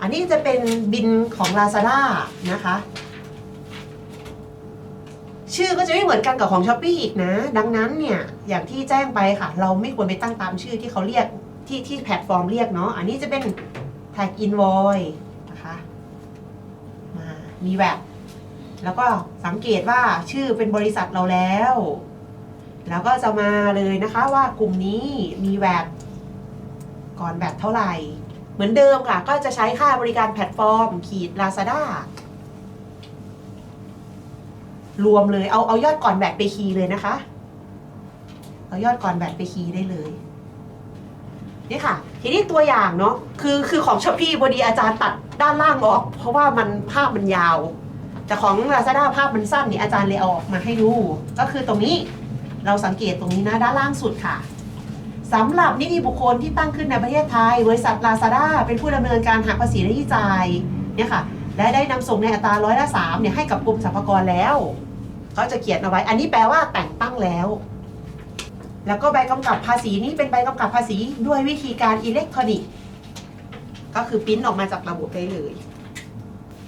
อันนี้จะเป็นบินของ Lazada นะคะ ชื่อก็จะไม่เหมือนกันกับของ s h อ p e e อีกนะ ดังนั้นเนี่ย อย่างที่แจ้งไปค่ะ เราไม่ควรไปตั้งตามชื่อที่เขาเรียกที่ที่แพลตฟอร์มเรียกเนาะอันนี้จะเป็น tag invoice นะคะมามีแบบ แล้วก็สังเกตว่าชื่อเป็นบริษัทเราแล้ว แล้วก็จะมาเลยนะคะว่ากลุ่มนี้มีแวดก่อนแวดเท่าไหร่ เหมือนเดิมค่ะ ก็จะใช้ค่าบริการแพลตฟอร์ม ขีด Lazada รวมเลยเอาเอายอดก่อนแบตไปคีย์เลยนะคะ เอายอดก่อนแบตไปคีย์ได้เลยนี่ค่ะ ทีนี้ตัวอย่างเนาะคือคือของช้อปปี้พอดีอาจารย์ตัดด้านล่างออก เพราะว่ามันภาพมันยาว แต่ของ Lazada ภาพมันสั้นนี่อาจารย์เลยเอาออกมาให้ดู ก็คือตรงนี้เราสังเกตตรงนี้นะด้านล่างสุดค่ะ สำหรับนิติบุคคลที่ตั้งขึ้นในประเทศไทย บริษัท Lazada เป็นผู้ดำเนินการหักภาษีและที่จ่ายเนี่ยค่ะและได้นำส่งในอัตราร้อยละสามเนี่ยให้กับกรมสรรพากรแล้วเขาจะเขียนเอาไว้ อันนี้แปลว่าแต่งตั้งแล้ว แล้วก็ใบกำกับภาษีนี้เป็นใบกำกับภาษีด้วยวิธีการอิเล็กทรอนิกส์ก็คือปริ้นออกมาจากระบบได้เลย